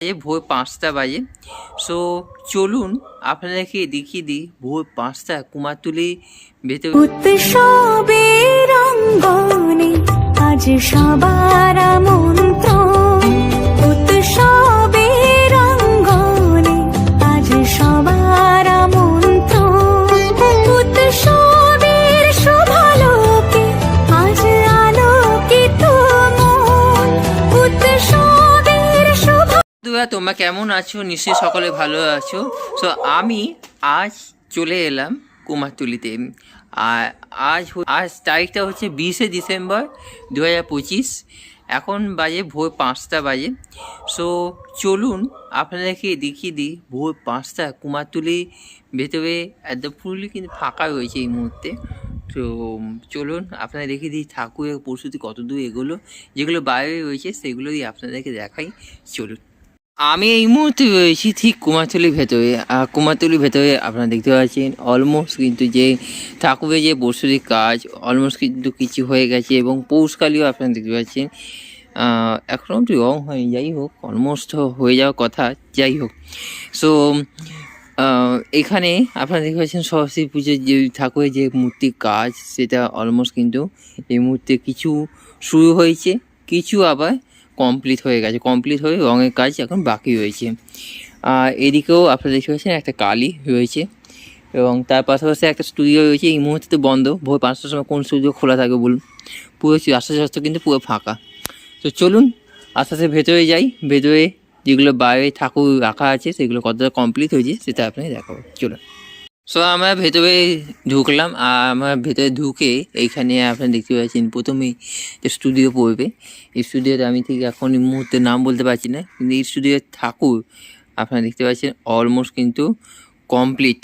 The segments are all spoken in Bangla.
ভোর পাঁচটা বাজে। সো চলুন আপনাদেরকে দেখিয়ে দিই ভোর পাঁচটা কুমারতুলি ভেতরে। আজ সবার আমন্ত্রণ। বন্ধুরা, তোমরা কেমন আছো? নিশ্চয়ই সকলে ভালো আছো। সো আমি আজ চলে এলাম কুমারতুলিতে। আর আজ আজ তারিখটা হচ্ছে বিশে ডিসেম্বর দু হাজার পঁচিশ। এখন বাজে ভোর পাঁচটা বাজে। সো চলুন আপনাদেরকে দেখিয়ে দিই ভোর পাঁচটা কুমারতুলি ভেতরে একদম ফুললি কিন্তু ফাঁকা রয়েছে এই মুহূর্তে। তো চলুন আপনারা দেখিয়ে দিই ঠাকুরের প্রস্তুতি কত দূর এগুলো। যেগুলো বাইরে রয়েছে, সেগুলোই আপনাদেরকে দেখাই। চলুন। আমি এই মুহূর্তে রয়েছি ঠিক কুমারতলির ভেতরে। কুমারতলির ভেতরে আপনারা দেখতে পাচ্ছেন অলমোস্ট কিন্তু যে ঠাকুরের যে বসুরির কাজ অলমোস্ট কিন্তু কিছু হয়ে গেছে এবং পৌষকালীও আপনারা দেখতে পাচ্ছেন। এখনও একটু রং হয়নি, যাই হোক অলমোস্ট হয়ে যাওয়ার কথা, যাই হোক। সো এখানে আপনারা দেখতে পাচ্ছেন সরস্বতী পুজোর যে ঠাকুরের যে মূর্তির কাজ, সেটা অলমোস্ট কিন্তু এই মুহূর্তে কিছু শুরু হয়েছে, কিছু আবার কমপ্লিট হয়ে গেছে। কমপ্লিট হয়ে রঙের কাজ এখন বাকি রয়েছে। আর এদিকেও আপনারা দেখতে পাচ্ছেন একটা কালি রয়েছে এবং তার পাশাপাশি একটা স্টুডিও রয়েছে। এই মুহূর্তে তো বন্ধ। ভোর পাঁচটার সময় কোন স্টুডিও খোলা থাকে বলুন? পুরো আস্তে আস্তে কিন্তু পুরো ফাঁকা। তো চলুন, আস্তে আস্তে ভেতরে যাই। ভেতরে যেগুলো বাইরে ঠাকুর রাখা আছে, সেগুলো কতটা কমপ্লিট হয়েছে সেটা আপনাকে দেখাবো। চলুন। সো আমরা ভেতরে ঢুকলাম আর আমরা ভেতরে ঢুকে এইখানে আপনারা দেখতে পাচ্ছেন প্রথমেই যে স্টুডিও পড়বে। এই স্টুডিওতে আমি ঠিক এখন এই মুহূর্তে নাম বলতে পারছি না, কিন্তু এই স্টুডিওর ঠাকুর আপনারা দেখতে পাচ্ছেন অলমোস্ট কিন্তু কমপ্লিট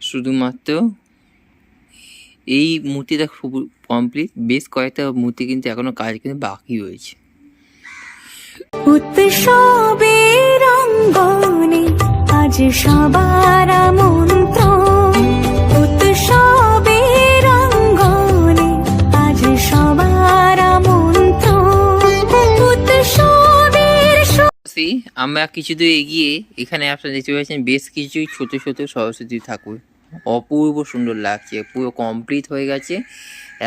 শুধুমাত্র এই মূর্তিটা খুব কমপ্লিট বেশ কয়েকটা মূর্তি কিন্তু এখনও কাজ কিন্তু বাকি রয়েছে। অঙ্গনে আজ সবার আমন্ত্রণ। উৎসবের অঙ্গনে আজ সবার উৎসবের আমরা কিছু এগিয়ে এখানে আপনারা দেখতে পাচ্ছেন বেশ কিছুই ছোট ছোট সরস্বতী ঠাকুর। অপূর্ব সুন্দর লাগছে পুরো কমপ্লিট হয়ে গেছে।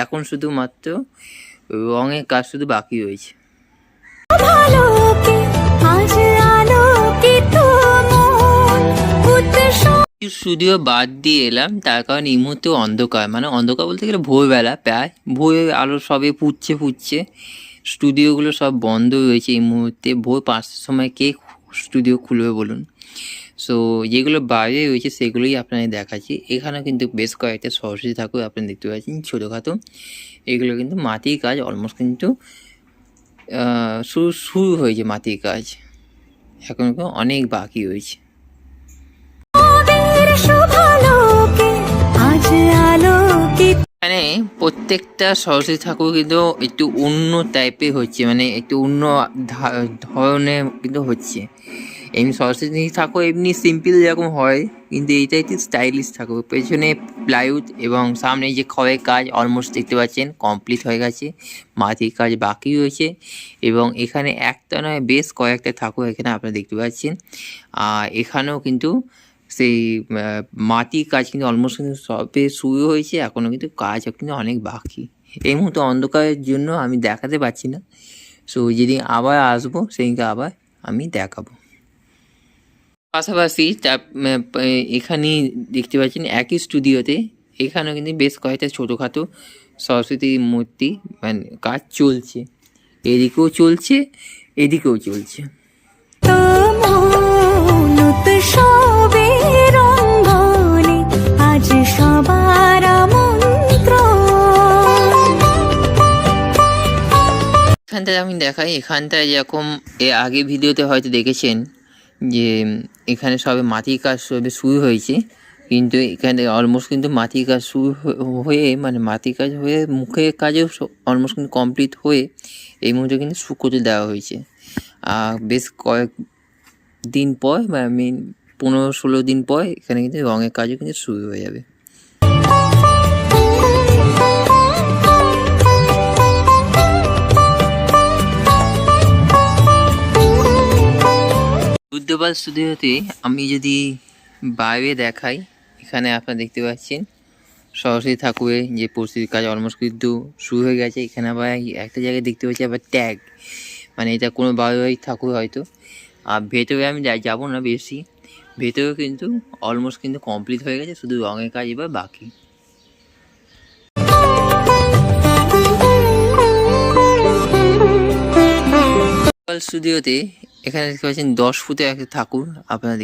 এখন শুধুমাত্র রঙের কাজ শুধু বাকি রয়েছে। আজ আলোকিত স্টুডিও বাদ দিয়ে এলাম, তার কারণ এই মুহূর্তে অন্ধকার। মানে অন্ধকার বলতে গেলে ভোরবেলা প্রায়। ভোরের আলো সবে ফুটছে ফুটছে স্টুডিওগুলো সব বন্ধ রয়েছে এই মুহূর্তে। ভোর পাঁচটার সময় কে স্টুডিও খুলবে বলুন? সো যেগুলো বাইরে রয়েছে সেগুলোই আপনাদের দেখাচ্ছি। এখানে কিন্তু বেশ কয়েকটা সরস্বতী ঠাকুর আপনি দেখতে পাচ্ছেন, ছোটোখাটো। এগুলো কিন্তু মাটির কাজ অলমোস্ট কিন্তু শুরু শুরু হয়েছে মাটির কাজ। এখন অনেক বাকি রয়েছে। এখানে প্রত্যেকটা সরস্বতী ঠাকুর কিন্তু একটু অন্য টাইপের হচ্ছে মানে একটু অন্য ধরনের কিন্তু হচ্ছে। এমনি সরস্বতী ঠাকুর এমনি সিম্পল যেরকম হয়, কিন্তু এইটা একটু স্টাইলিশ ঠাকুর। পেছনে প্লাইউড এবং সামনে যে খড়ের কাজ অলমোস্ট দেখতে পাচ্ছেন কমপ্লিট হয়ে গেছে, মাটির কাজ বাকি রয়েছে এবং এখানে একটা নয় বেশ কয়েকটা ঠাকুর এখানে আপনারা দেখতে পাচ্ছেন। আর এখানেও কিন্তু সেই মাটির কাজ কিন্তু অলমোস্ট কিন্তু সবে শুরু হয়েছে এখনও কিন্তু কাজ কিন্তু অনেক বাকি। এই মুহূর্তে অন্ধকারের জন্য আমি দেখাতে পারছি না। সো যেদিন আবার আসব, সেদিনকে আবার আমি দেখাবো। পাশাপাশি এখানেই দেখতে পাচ্ছেন একই স্টুডিওতে, এখানেও কিন্তু বেশ কয়েকটা ছোটোখাটো সরস্বতী মূর্তি মানে কাজ চলছে। এদিকেও চলছে এদিকেও চলছে। সবার এখানটায় আমি দেখাই, এখানটায় যেরকম এ আগে ভিডিওতে হয়তো দেখেছেন যে, এখানে সবে মাটির কাজ সবে শুরু হয়েছে, কিন্তু এখানে অলমোস্ট কিন্তু মাটির কাজ শুরু হয়ে মানে মাটির কাজ হয়ে, মুখের কাজও অলমোস্ট কিন্তু কমপ্লিট হয়ে এই মুহূর্তে কিন্তু শুকোতে দেওয়া হয়েছে। আর বেশ কয়েক দিন পর মানে মিন পনেরো ষোলো দিন পর, এখানে কিন্তু রঙের কাজও কিন্তু শুরু হয়ে যাবে। বিদ্যপাল স্টুডিওতে আমি যদি বাইরে দেখাই, এখানে আপনারা দেখতে পাচ্ছেন সরস্বতী ঠাকুরের যে প্রস্তুতির কাজ অলমোস্ট কিন্তু শুরু হয়ে গেছে। এখানে আবার একটা জায়গায় দেখতে পাচ্ছি আবার ট্যাগ মানে এটা কোনো বারোই ঠাকুর হয়তো। আর ভেতরে আমি যাব না বেশি, ভেতরেও কিন্তু অলমোস্ট কিন্তু কমপ্লিট হয়ে গেছে, শুধু রঙের কাজ এবার বাকি। স্টুডিওতে এখানে দেখতে পাচ্ছেন দশ ফুটের একটা ঠাকুর আপনারা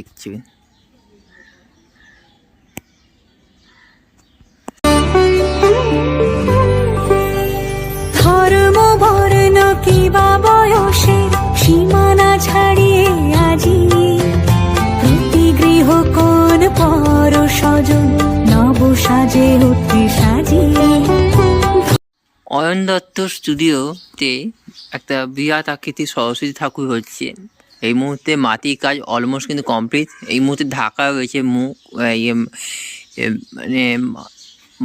কোন পর স্বজন নব সাজে উঠে অয়ন দত্ত স্টুডিওতে একটা বিরাট আকৃতির সরস্বতী ঠাকুর হচ্ছে। এই মুহূর্তে মাটির কাজ অলমোস্ট কিন্তু কমপ্লিট এই মুহূর্তে ঢাকা রয়েছে মুখ মানে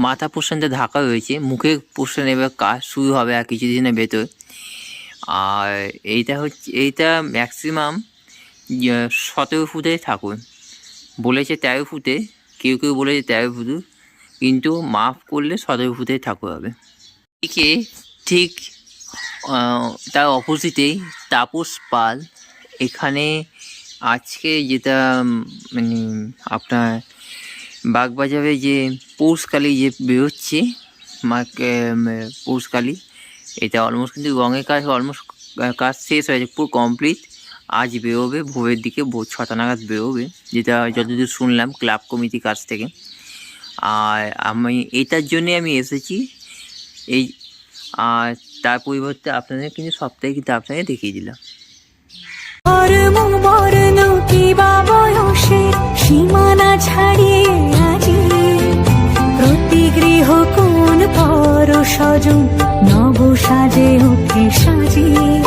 মাথা পোর্শনটা ঢাকা রয়েছে। মুখের পোর্শন এবার কাজ শুরু হবে আর কিছুদিনের ভেতর। আর এইটা হচ্ছে, এইটা ম্যাক্সিমাম সতেরো ফুটে ঠাকুর। বলেছে তেরো ফুটে, কেউ কেউ বলেছে তেরো ফুট। কিন্তু মাফ করলে সতেরো ফুটের ঠাকুর হবে। এদিকে ঠিক তার অপোজিটেই তাপস পাল। এখানে আজকে যেটা মানে আপনার বাগবাজারে যে পৌষকালি যে বেরোচ্ছে মাকে পৌষকালি এটা অলমোস্ট কিন্তু রঙের কাজ অলমোস্ট কাজ শেষ হয়েছে পুরো কমপ্লিট আজ বেরোবে, ভোরের দিকে ভোর ছটা নাগাদ বেরোবে, যেটা যতদূর শুনলাম, ক্লাব কমিটির কাছ থেকে। আর আমি এটার জন্যে আমি এসেছি এই, আর তার পরিবর্তে আপনাদের কিন্তু সপ্তাহে কিন্তু আপনাকে দেখিয়ে দিলাম। সীমানা ছাড়িয়ে আজি প্রতি গৃহ কোন পর সজন নব সাজে উঠে সাজিয়ে।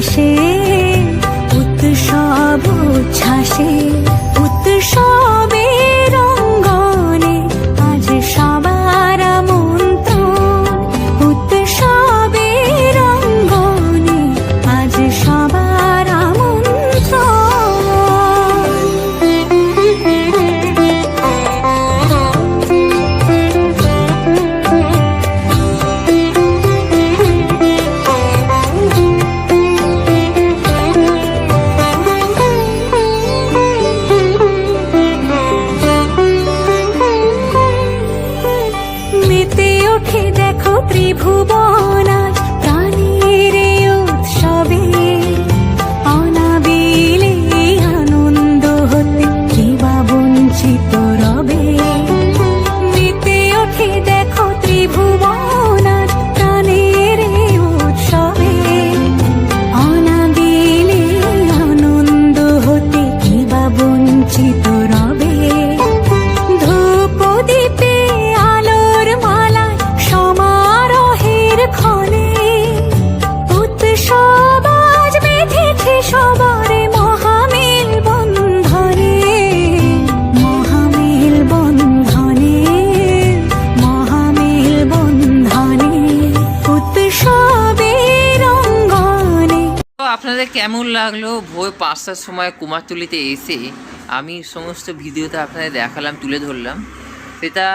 可。 후보 কেমন লাগল? ভোর পাঁচটার সময় কুমারটুলিতে এসে আমি সমস্ত ভিডিওতে আপনাদের দেখালাম, তুলে ধরলাম। সেটা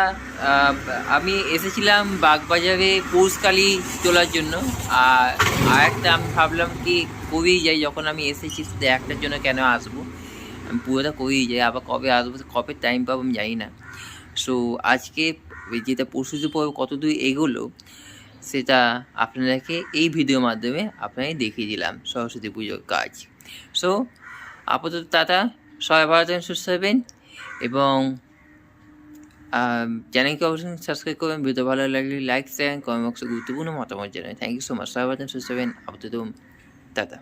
আমি এসেছিলাম বাগবাজারে পৌষকালি তোলার জন্য। আর আরেকটা আমি ভাবলাম কি করেই যাই? যখন আমি এসেছি, শুধু একটার জন্য কেন আসব? আমি পুরোটা করেই যাই? আবার কবে আসব? কবে টাইম পাবো আমি জানি না। সো আজকে যেটা পরশুদের পর কতদূর এগোলো সেটা আপনাদেরকে এই ভিডিওর মাধ্যমে আপনাকে দেখিয়ে দিলাম সরস্বতী পুজোর কাজ। সো আপাতত টাটা, সবাই ভালো থাকবেন, সুস্থ থাকবেন এবং চ্যানেলকে অবশ্যই সাবস্ক্রাইব করবেন ভিডিও ভালো লাগলে লাইক শেয়ার কমেন্ট বক্সে গুরুত্বপূর্ণ মতামত জানাবেন। থ্যাংক ইউ সো মাচ সবাই ভালো থাকবেন, সুস্থ থাকবেন, আপাতত টাটা।